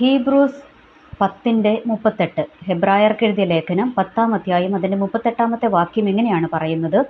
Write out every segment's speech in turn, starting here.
Hebrews പത്തിന്റെ മുപ്പത്തെട്ട്. ഹെബ്രായർക്ക് എഴുതിയ ലേഖനം പത്താം അധ്യായം അതിന്റെ മുപ്പത്തെട്ടാമത്തെ വാക്യം എങ്ങനെയാണ് പറയുന്നത്.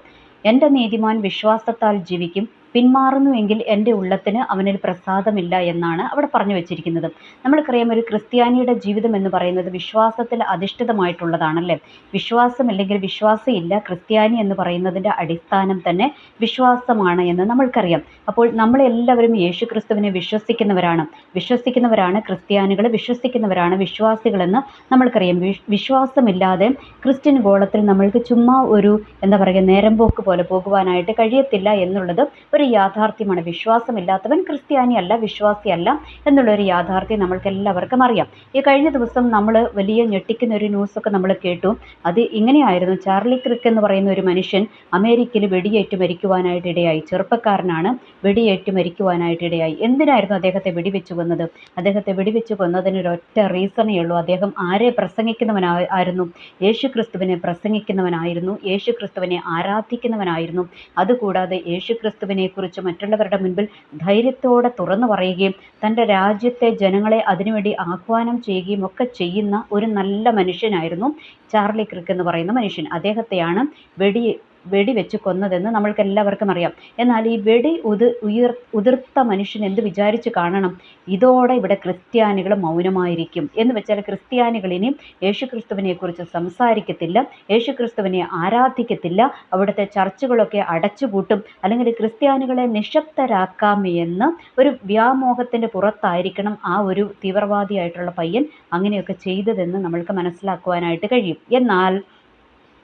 എന്റെ നീതിമാൻ വിശ്വാസത്താൽ ജീവിക്കും പിന്മാറുന്നുവെങ്കിൽ എന്റെ ഉള്ളത്തിന് അവനിൽ പ്രസാദമില്ല എന്നാണ് അവിടെ പറഞ്ഞു വെച്ചിരിക്കുന്നത്. നമ്മൾക്കറിയാം ഒരു ക്രിസ്ത്യാനിയുടെ ജീവിതം എന്ന് പറയുന്നത് വിശ്വാസത്തിൽ അധിഷ്ഠിതമായിട്ടുള്ളതാണല്ലേ? വിശ്വാസം വിശ്വാസമില്ലെങ്കിൽ വിശ്വാസമില്ല ക്രിസ്ത്യാനി എന്ന് പറയുന്നതിന്റെ അടിസ്ഥാനം തന്നെ വിശ്വാസമാണ് എന്ന് നമ്മൾക്കറിയാം. അപ്പോൾ നമ്മളെല്ലാവരും യേശു ക്രിസ്തുവിനെ വിശ്വസിക്കുന്നവരാണ്. വിശ്വസിക്കുന്നവരാണ് ക്രിസ്ത്യാനികൾ വിശ്വസിക്കുന്നവരാണ് വിശ്വാസികളെന്ന് നമ്മൾക്കറിയാം. വിശ്വാസമില്ലാതെ ക്രിസ്ത്യൻ ഗോളത്തിൽ നമ്മൾക്ക് ചുമ്മാ ഒരു എന്താ പറയുക നേരം പോക്ക് പോലെ പോകുവാനായിട്ട് കഴിയത്തില്ല എന്നുള്ളത് ഒരു യാഥാർത്ഥ്യമാണ്. വിശ്വാസമില്ലാത്തവൻ ക്രിസ്ത്യാനിയല്ല വിശ്വാസിയല്ല എന്നുള്ളൊരു യാഥാർത്ഥ്യം നമ്മൾക്ക് എല്ലാവർക്കും അറിയാം. ഈ കഴിഞ്ഞ ദിവസം നമ്മൾ വലിയ ഞെട്ടിക്കുന്ന ഒരു ന്യൂസൊക്കെ നമ്മൾ കേട്ടു. അത് ഇങ്ങനെയായിരുന്നു. ചാർലി ക്രിക്ക് എന്ന് പറയുന്ന ഒരു മനുഷ്യൻ അമേരിക്കയിൽ വെടിയേറ്റ് മരിക്കുവാനായിട്ട് ഇടയായി. ചെറുപ്പക്കാരനാണ് വെടിയേറ്റ് മരിക്കുവാനായിട്ട് ഇടയായി. എന്തിനായിരുന്നു അദ്ദേഹത്തെ വെടിവെച്ച് കൊന്നത്? അദ്ദേഹത്തെ വെടിവെച്ച് കൊന്നതിന് ഒരൊറ്റ റീസണേ ഉള്ളൂ. അദ്ദേഹം ആരെ പ്രസംഗിക്കുന്നവനായിരുന്നു യേശു ക്രിസ്തുവിനെ പ്രസംഗിക്കുന്നവനായിരുന്നു. യേശു ക്രിസ്തുവിനെ ആരാധിക്കുന്നവനായിരുന്നു. അതുകൂടാതെ യേശു ക്രിസ്തുവിനെ കുറിച്ച് മറ്റുള്ളവരുടെ മുൻപിൽ ധൈര്യത്തോടെ തുറന്നു പറയുകയും തന്റെ രാജ്യത്തെ ജനങ്ങളെ അതിനുവേണ്ടി ആഹ്വാനം ചെയ്യുകയും ഒക്കെ ചെയ്യുന്ന ഒരു നല്ല മനുഷ്യനായിരുന്നു ചാർലി ക്രിക്ക് എന്ന് പറയുന്ന മനുഷ്യൻ. അദ്ദേഹത്തെയാണ് വെടി വെടിവെച്ച് കൊന്നതെന്ന് നമ്മൾക്ക് എല്ലാവർക്കും അറിയാം. എന്നാൽ ഈ വെടി ഉതിർ ഉയർ ഉതിർത്ത മനുഷ്യൻ എന്ത് വിചാരിച്ച് കാണണം? ഇതോടെ ഇവിടെ ക്രിസ്ത്യാനികൾ മൗനമായിരിക്കും. എന്ന് വെച്ചാൽ ക്രിസ്ത്യാനികൾ ഇനി യേശുക്രിസ്തുവിനെക്കുറിച്ച് സംസാരിക്കത്തില്ല യേശുക്രിസ്തുവിനെ ആരാധിക്കത്തില്ല അവിടുത്തെ ചർച്ചുകളൊക്കെ അടച്ചുപൂട്ടും അല്ലെങ്കിൽ ക്രിസ്ത്യാനികളെ നിശബ്ദരാക്കാം എന്ന് ഒരു വ്യാമോഹത്തിന്റെ പുറത്തായിരിക്കണം ആ ഒരു തീവ്രവാദിയായിട്ടുള്ള പയ്യൻ അങ്ങനെയൊക്കെ ചെയ്തതെന്ന് നമ്മൾക്ക് മനസ്സിലാക്കുവാനായിട്ട് കഴിയും. എന്നാൽ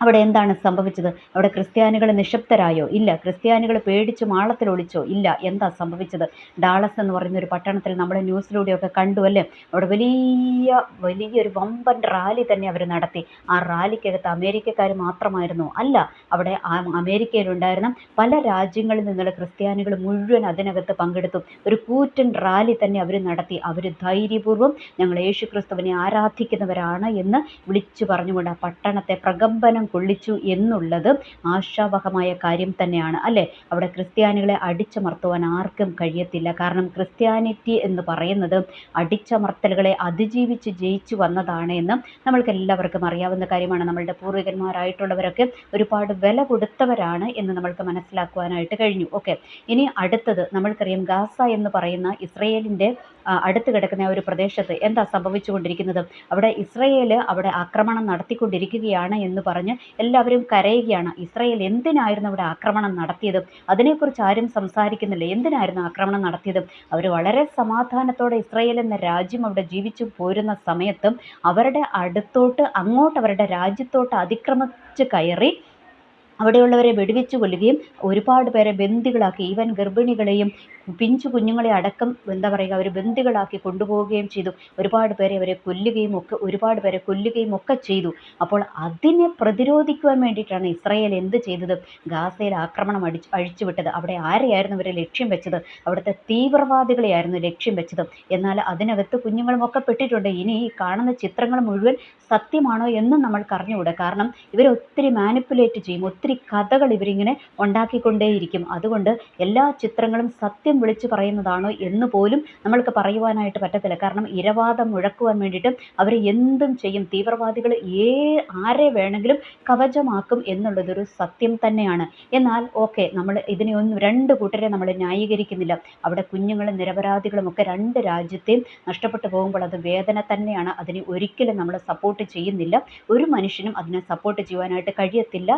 അവിടെ എന്താണ് സംഭവിച്ചത്? അവിടെ ക്രിസ്ത്യാനികൾ നിശബ്ദരായോ? ഇല്ല. ക്രിസ്ത്യാനികൾ പേടിച്ചു മാളത്തിൽ ഒളിച്ചോ? ഇല്ല. എന്താ സംഭവിച്ചത്? ഡാളസ് എന്ന് പറയുന്ന ഒരു പട്ടണത്തിൽ നമ്മൾ ന്യൂസിലൂടെയൊക്കെ കണ്ടു അല്ലേ? അവിടെ വലിയ വലിയൊരു വമ്പൻ റാലി തന്നെ അവർ നടത്തി. ആ റാലിക്കകത്ത് അമേരിക്കക്കാർ മാത്രമായിരുന്നു. അല്ല അവിടെ അമേരിക്കയിലുണ്ടായിരുന്ന പല രാജ്യങ്ങളിൽ നിന്നുള്ള ക്രിസ്ത്യാനികൾ മുഴുവൻ അതിനകത്ത് പങ്കെടുത്തു. ഒരു കൂറ്റൻ റാലി തന്നെ അവർ നടത്തി. അവർ ധൈര്യപൂർവം ഞങ്ങൾ യേശു ക്രിസ്തുവിനെ ആരാധിക്കുന്നവരാണ് എന്ന് വിളിച്ചു പറഞ്ഞുകൊണ്ട് ആ പട്ടണത്തെ പ്രകമ്പനം കൊള്ളിച്ചു എന്നുള്ളത് ആശാവഹമായ കാര്യം തന്നെയാണ് അല്ലേ? അവിടെ ക്രിസ്ത്യാനികളെ അടിച്ചമർത്തുവാൻ ആർക്കും കഴിയത്തില്ല. കാരണം ക്രിസ്ത്യാനിറ്റി എന്ന് പറയുന്നത് അടിച്ചമർത്തലുകളെ അതിജീവിച്ച് ജയിച്ചു വന്നതാണ് എന്ന് നമ്മൾക്ക് എല്ലാവർക്കും അറിയാവുന്ന കാര്യമാണ്. നമ്മളുടെ പൂർവികന്മാരായിട്ടുള്ളവരൊക്കെ ഒരുപാട് വില കൊടുത്തവരാണ് എന്ന് നമ്മൾക്ക് മനസ്സിലാക്കുവാനായിട്ട് കഴിഞ്ഞു. ഓക്കെ. ഇനി അടുത്തത് നമ്മൾക്കറിയാം ഗാസ എന്ന് പറയുന്ന ഇസ്രയേലിന്റെ അടുത്ത് കിടക്കുന്ന ഒരു പ്രദേശത്ത് എന്താ സംഭവിച്ചുകൊണ്ടിരിക്കുന്നത്? അവിടെ ഇസ്രയേൽ അവിടെ ആക്രമണം നടത്തിക്കൊണ്ടിരിക്കുകയാണ് എന്ന് പറഞ്ഞ് എല്ലാവരും കരയുകയാണ്. ഇസ്രയേൽ എന്തിനായിരുന്നു അവിടെ ആക്രമണം നടത്തിയത്? അതിനെക്കുറിച്ച് ആരും സംസാരിക്കുന്നില്ല. എന്തിനായിരുന്നു ആക്രമണം നടത്തിയത്? അവർ വളരെ സമാധാനത്തോടെ ഇസ്രയേൽ എന്ന രാജ്യം അവിടെ ജീവിച്ചു പോരുന്ന സമയത്തും അവരുടെ അടുത്തോട്ട് അങ്ങോട്ട് അവരുടെ രാജ്യത്തോട്ട് അതിക്രമിച്ച് കയറി അവിടെയുള്ളവരെ വെടിവെച്ച് കൊല്ലുകയും ഒരുപാട് പേരെ ബന്ദികളാക്കി ഈവൻ ഗർഭിണികളെയും പിഞ്ചു കുഞ്ഞുങ്ങളെ അടക്കം എന്താ പറയുക അവർ ബന്ദികളാക്കി കൊണ്ടുപോവുകയും ചെയ്തു. ഒരുപാട് പേരെ അവരെ കൊല്ലുകയും ഒക്കെ ഒരുപാട് പേരെ കൊല്ലുകയും ഒക്കെ ചെയ്തു. അപ്പോൾ അതിനെ പ്രതിരോധിക്കുവാൻ വേണ്ടിയിട്ടാണ് ഇസ്രായേൽ എന്ത് ചെയ്തത്? ഗാസയിൽ ആക്രമണം അടിച്ച് അഴിച്ചുവിട്ടത് അവിടെ ആരെയായിരുന്നു അവരെ ലക്ഷ്യം വെച്ചത്? അവിടുത്തെ തീവ്രവാദികളെയായിരുന്നു ലക്ഷ്യം വെച്ചത്. എന്നാൽ അതിനകത്ത് കുഞ്ഞുങ്ങളും ഒക്കെ പെട്ടിട്ടുണ്ട്. ഇനി ഈ കാണുന്ന ചിത്രങ്ങൾ മുഴുവൻ സത്യമാണോ എന്നും നമ്മൾ അറിഞ്ഞുകൂടാ. കാരണം ഇവരൊത്തിരി മാനിപ്പുലേറ്റ് ചെയ്യും ഒത്തിരി കഥകൾ ഇവരിങ്ങനെ ഉണ്ടാക്കിക്കൊണ്ടേയിരിക്കും. അതുകൊണ്ട് എല്ലാ ചിത്രങ്ങളും സത്യം വിളിച്ചു പറയുന്നതാണോ എന്ന് പോലും നമ്മൾക്ക് പറയുവാനായിട്ട് പറ്റത്തില്ല. കാരണം ഇരവാദം മുഴക്കുവാൻ വേണ്ടിയിട്ട് അവർ എന്തും ചെയ്യും. തീവ്രവാദികൾ ഏ ആരെ വേണമെങ്കിലും കവചമാക്കും എന്നുള്ളതൊരു സത്യം തന്നെയാണ്. എന്നാൽ ഓക്കെ നമ്മൾ ഇതിനെ ഒന്നും രണ്ട് കൂട്ടരെ നമ്മൾ ന്യായീകരിക്കുന്നില്ല. അവിടെ കുഞ്ഞുങ്ങളും നിരപരാധികളും ഒക്കെ രണ്ട് രാജ്യത്തെയും നഷ്ടപ്പെട്ടു പോകുമ്പോൾ അത് വേദന തന്നെയാണ്. അതിനെ ഒരിക്കലും നമ്മൾ സപ്പോർട്ട് ചെയ്യുന്നില്ല. ഒരു മനുഷ്യനും അതിനെ സപ്പോർട്ട് ചെയ്യുവാനായിട്ട് കഴിയത്തില്ല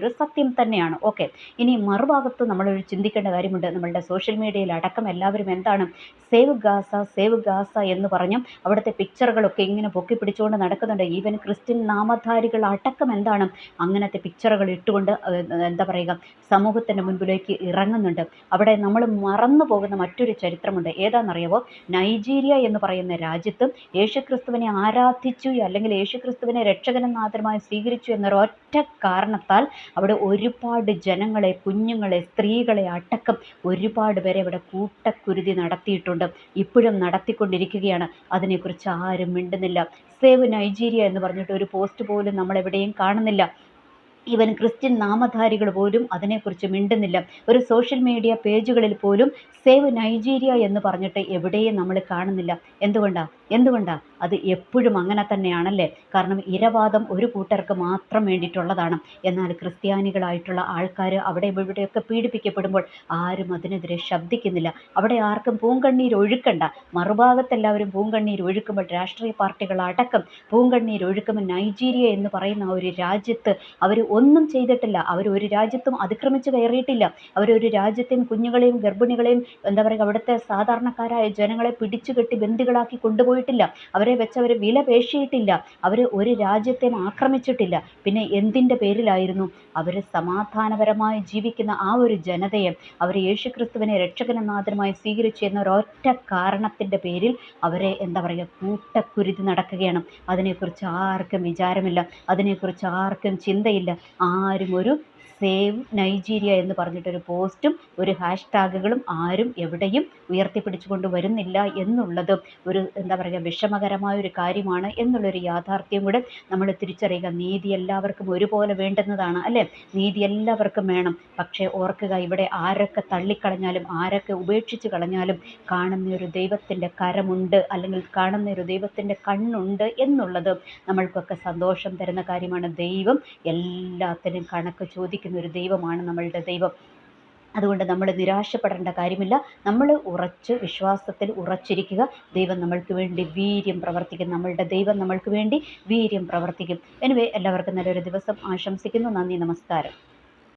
എന്നുള്ളതൊരു സത്യം തന്നെയാണ്. ഓക്കെ ഇനി മറുഭാഗത്ത് നമ്മളൊരു ചിന്തിക്കേണ്ട കാര്യമുണ്ട്. നമ്മളുടെ സോഷ്യൽ മീഡിയയിൽ അടക്കം എല്ലാവരും എന്താണ്? സേവ് ഗാസ സേവ് ഗാസ എന്ന് പറഞ്ഞും അവിടുത്തെ പിക്ചറുകളൊക്കെ ഇങ്ങനെ പൊക്കി പിടിച്ചുകൊണ്ട് നടക്കുന്നുണ്ട്. ഈവൻ ക്രിസ്ത്യൻ നാമധാരികൾ അടക്കം എന്താണ്? അങ്ങനത്തെ പിക്ചറുകൾ ഇട്ടുകൊണ്ട് എന്താ പറയുക സമൂഹത്തിന്റെ മുൻപിലേക്ക് ഇറങ്ങുന്നുണ്ട്. അവിടെ നമ്മൾ മറന്നു പോകുന്ന മറ്റൊരു ചരിത്രമുണ്ട്. ഏതാണെന്നറിയാവോ? നൈജീരിയ എന്ന് പറയുന്ന രാജ്യത്തും യേശുക്രിസ്തുവിനെ ആരാധിച്ചു അല്ലെങ്കിൽ യേശുക്രിസ്തുവിനെ രക്ഷകനാഥരമായി സ്വീകരിച്ചു എന്നൊരൊറ്റ കാരണത്താൽ അവിടെ ഒരുപാട് ജനങ്ങളെ കുഞ്ഞുങ്ങളെ സ്ത്രീകളെ അടക്കം ഒരുപാട് പേരെ അവിടെ കൂട്ടക്കുരുതി നടത്തിയിട്ടുണ്ട്. ഇപ്പോഴും നടത്തിക്കൊണ്ടിരിക്കുകയാണ്. അതിനെക്കുറിച്ച് ആരും മിണ്ടുന്നില്ല. സേവ് നൈജീരിയ എന്ന് പറഞ്ഞിട്ട് ഒരു പോസ്റ്റ് പോലും നമ്മളെവിടെയും കാണുന്നില്ല. ഈവൻ ക്രിസ്ത്യൻ നാമധാരികൾ പോലും അതിനെക്കുറിച്ച് മിണ്ടുന്നില്ല. ഒരു സോഷ്യൽ മീഡിയ പേജുകളിൽ പോലും സേവ് നൈജീരിയ എന്ന് പറഞ്ഞിട്ട് എവിടെയും നമ്മൾ കാണുന്നില്ല. എന്തുകൊണ്ടാണ് എന്തുകൊണ്ടാണ് അത് എപ്പോഴും അങ്ങനെ തന്നെയാണല്ലേ? കാരണം ഇരവാദം ഒരു കൂട്ടർക്ക് മാത്രം വേണ്ടിയിട്ടുള്ളതാണ്. എന്നാൽ ക്രിസ്ത്യാനികളായിട്ടുള്ള ആൾക്കാർ അവിടെ ഇവിടെയൊക്കെ പീഡിപ്പിക്കപ്പെടുമ്പോൾ ആരും അതിനെതിരെ ശബ്ദിക്കുന്നില്ല. അവിടെ ആർക്കും പൂങ്കണ്ണീർ ഒഴുക്കണ്ട. മറുഭാഗത്ത് എല്ലാവരും പൂങ്കണ്ണീർ ഒഴുക്കുമ്പോൾ രാഷ്ട്രീയ പാർട്ടികളടക്കം പൂങ്കണ്ണീർ ഒഴുക്കുമ്പോൾ നൈജീരിയ എന്ന് പറയുന്ന ഒരു രാജ്യത്ത് അവർ ഒന്നും ചെയ്തിട്ടില്ല. അവർ ഒരു രാജ്യത്തും അതിക്രമിച്ച് കയറിയിട്ടില്ല. അവരൊരു രാജ്യത്തെയും കുഞ്ഞുങ്ങളെയും ഗർഭിണികളെയും എന്താ പറയുക അവിടുത്തെ സാധാരണക്കാരായ ജനങ്ങളെ പിടിച്ചുകെട്ടി ബന്ദികളാക്കി കൊണ്ടുപോയിട്ടില്ല. അവരെ വെച്ച് അവർ വില പേശിയിട്ടില്ല. അവർ ഒരു രാജ്യത്തെയും ആക്രമിച്ചിട്ടില്ല. പിന്നെ എന്തിന്റെ പേരിലായിരുന്നു? അവർ സമാധാനപരമായി ജീവിക്കുന്ന ആ ഒരു ജനതയെ അവർ യേശുക്രിസ്തുവിനെ രക്ഷകനാഥനുമായി സ്വീകരിച്ചു എന്ന ഒരൊറ്റ കാരണത്തിന്റെ പേരിൽ അവരെ എന്താ പറയുക കൂട്ടക്കുരുതി നടക്കുകയാണ്. അതിനെക്കുറിച്ച് ആർക്കും വിചാരമില്ല. അതിനെക്കുറിച്ച് ആർക്കും ചിന്തയില്ല. ആരും ഒരു സേവ് നൈജീരിയ എന്ന് പറഞ്ഞിട്ടൊരു പോസ്റ്റും ഒരു ഹാഷ്ടാഗുകളും ആരും എവിടെയും ഉയർത്തിപ്പിടിച്ചുകൊണ്ട് വരുന്നില്ല എന്നുള്ളത് ഒരു എന്താ പറയുക വിഷമകരമായ ഒരു കാര്യമാണ് എന്നുള്ളൊരു യാഥാർത്ഥ്യം കൂടെ നമ്മൾ തിരിച്ചറിയുക. നീതി എല്ലാവർക്കും ഒരുപോലെ വേണ്ടുന്നതാണ് അല്ലേ? നീതി എല്ലാവർക്കും വേണം. പക്ഷേ ഓർക്കുക ഇവിടെ ആരൊക്കെ തള്ളിക്കളഞ്ഞാലും ആരൊക്കെ ഉപേക്ഷിച്ച് കളഞ്ഞാലും കാണുന്ന ഒരു ദൈവത്തിന്റെ കരമുണ്ട് അല്ലെങ്കിൽ കാണുന്ന ഒരു ദൈവത്തിന്റെ കണ്ണുണ്ട് എന്നുള്ളത് നമ്മൾക്കൊക്കെ സന്തോഷം തരുന്ന കാര്യമാണ്. ദൈവം എല്ലാത്തിനും കണക്ക് ചോദിക്കുന്ന ഒരു ദൈവമാണ് നമ്മളുടെ ദൈവം. അതുകൊണ്ട് നമ്മൾ നിരാശപ്പെടേണ്ട കാര്യമില്ല. നമ്മൾ ഉറച്ച് വിശ്വാസത്തിൽ ഉറച്ചിരിക്കുക. ദൈവം നമ്മൾക്ക് വേണ്ടി വീര്യം പ്രവർത്തിക്കും. നമ്മളുടെ ദൈവം നമ്മൾക്ക് വേണ്ടി വീര്യം പ്രവർത്തിക്കും. എനിവേ എല്ലാവർക്കും നല്ലൊരു ദിവസം ആശംസിക്കുന്നു. നന്ദി നമസ്കാരം.